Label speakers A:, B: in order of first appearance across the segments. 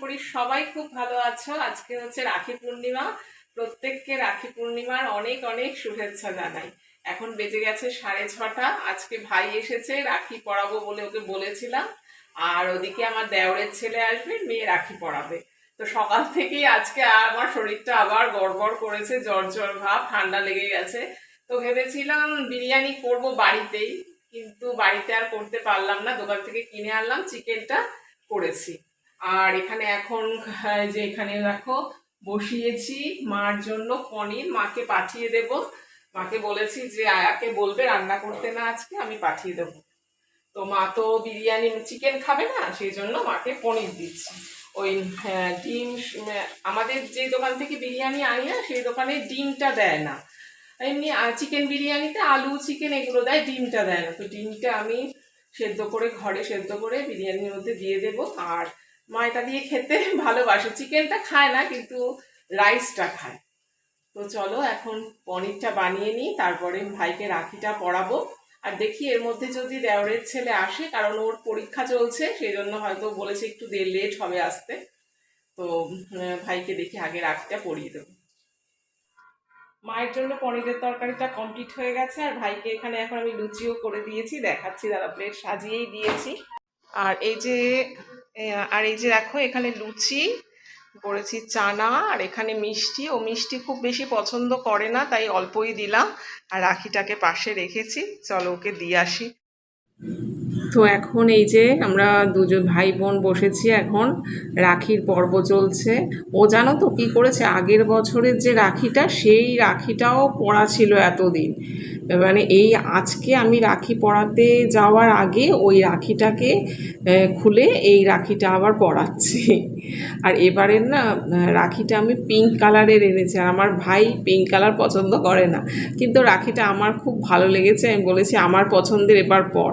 A: করি, সবাই খুব ভালো আছো। আজকে হচ্ছে রাখি পূর্ণিমা। প্রত্যেককে রাখি পূর্ণিমার অনেক অনেক শুভেচ্ছা জানাই। এখন বেজে গেছে সাড়ে ছটা। আজকে ভাই এসেছে, রাখি পরাবো বলে ওকে বলেছিলাম। আর ওদিকে আমার দেওরের ছেলে আসবে, মেয়ে রাখি পরাবে। তো সকাল থেকেই আজকে আমার শরীরটা আবার গড়বড় করেছে, জ্বর জ্বর ভাব, ঠান্ডা লেগে গেছে। তো ভেবেছিলাম বিরিয়ানি করব বাড়িতেই, কিন্তু বাড়িতে আর করতে পারলাম না। দোকান থেকে কিনে আনলাম, চিকেনটা করেছি। আর এখানে এখন আহ, যে এখানে দেখো বসিয়েছি মার জন্য পনির মাকে পাঠিয়ে দেব। মাকে বলেছি যে আয়াকে বলবে রান্না করতে না আজকে আমি পাঠিয়ে দেব। তো মা তো বিরিয়ানি চিকেন খাবে না সেই জন্য মাকে পনির দিচ্ছি। ওই হ্যাঁ, ডিম আমাদের যে দোকান থেকে বিরিয়ানি আনি না সেই দোকানে ডিমটা দেয় না। এমনি চিকেন বিরিয়ানিতে আলু চিকেন এগুলো দেয় ডিমটা দেয় না। তো ডিমটা আমি সেদ্ধ করে ঘরে সেদ্ধ করে বিরিয়ানির মধ্যে দিয়ে দেব। আর মা দিয়ে খেতে ভালোবাসে। চিকেনটা খায় না, কিন্তু রাইসটা খায়। তো চলো, এখন পনিরটা বানিয়ে নিই, তারপরে ভাইকে রাখিটা পরাবো। আর দেখি এর মধ্যে যদি দেওরের ছেলে আসে, কারণ ওর পরীক্ষা চলছে সেই জন্য হয়তো বলেছে একটু লেট হবে আসতে। তো ভাইকে দেখি আগে রাখিটা পরিয়ে দেবো। মায়ের জন্য পনিরের তরকারিটা কমপ্লিট হয়ে গেছে, আর ভাইকে এখানে এখন আমি লুচিও করে দিয়েছি, দেখাচ্ছি দাদা প্লেট সাজিয়েই দিয়েছি। আর এই যে আর এই যে দেখো, এখানে লুচি, করেছি চানা, আর এখানে মিষ্টি। ও মিষ্টি খুব বেশি পছন্দ করে না, তাই অল্পই দিলাম। আর রাখিটাকে পাশে রেখেছি। চলো ওকে দিয়ে আসি। তো এখন এই যে আমরা দুজন ভাই বোন বসেছি এখন, রাখির পর্ব চলছে। ও জানো তো কি করেছে? আগের বছরের যে রাখিটা, সেই রাখিটাও পড়া ছিল এতদিন। মানে এই আজকে আমি রাখি পড়াতে যাওয়ার আগে ওই রাখিটাকে খুলে এই রাখিটা আবার পরাচ্ছি আর এবারের না রাখিটা আমি পিঙ্ক কালারের এনেছি। আর আমার ভাই পিঙ্ক কালার পছন্দ করে না। কিন্তু রাখিটা আমার খুব ভালো লেগেছে। আমি বলেছি, আমার পছন্দের এবার পর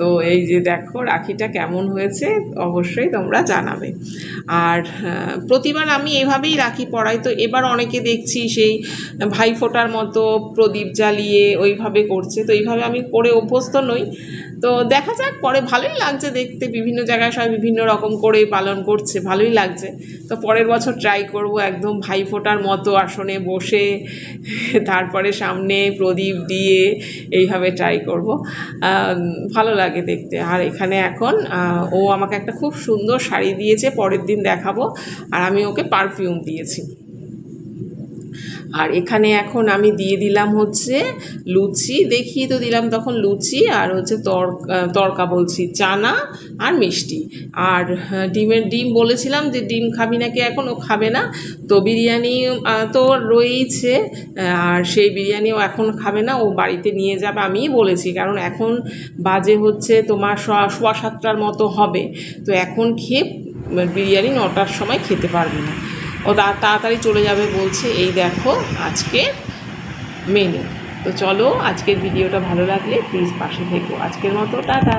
A: তো এই যে দেখো, রাখিটা কেমন হয়েছে অবশ্যই তোমরা জানাবে। আর প্রতিবার আমি এভাবেই রাখি পরাই তো এবার অনেকে দেখছি সেই ভাই ফোটার মতো প্রদীপ জ্বালিয়ে ওইভাবে করছে। তো এইভাবে আমি করে অভ্যস্ত নই। তো দেখা যাক, পরে ভালোই লাগছে দেখতে। বিভিন্ন জায়গায় সবাই বিভিন্ন রকম করে পালন করছে, ভালোই লাগছে। তো পরের বছর ট্রাই করব একদম ভাই ফোটার মতো আসনে বসে, তারপরে সামনে প্রদীপ দিয়ে এইভাবে ট্রাই করব। ভালো লাগে দেখতে। আর এখানে এখন ও আমাকে একটা খুব সুন্দর শাড়ি দিয়েছে, পরের দিন দেখাবো। আর আমি ওকে পারফিউম দিয়েছি। আর এখানে এখন আমি দিয়ে দিলাম হচ্ছে লুচি। দেখিয়ে তো দিলাম তখন লুচি আর হচ্ছে তরকা তরকা বলছি, চানা আর মিষ্টি। আর ডিমের ডিম বলেছিলাম যে ডিম খাবি নাকি এখন, ও খাবে না। তো বিরিয়ানি তো রয়েইছে আর সেই বিরিয়ানিও এখন খাবে না, ও বাড়িতে নিয়ে যাবে আমিই বলেছি। কারণ এখন বাজে হচ্ছে তোমার সোয়া সাতটার মতো হবে। তো এখন খেয়ে বিরিয়ানি নটার সময় খেতে পারবে না। ও তাড়াতাড়ি চলে যাবে বলছে, এই দেখো আজকে মেনু তো চলো আজকের ভিডিওটা ভালো লাগলে প্লিজ পাশে থেকো। আজকের মতো, টাটা।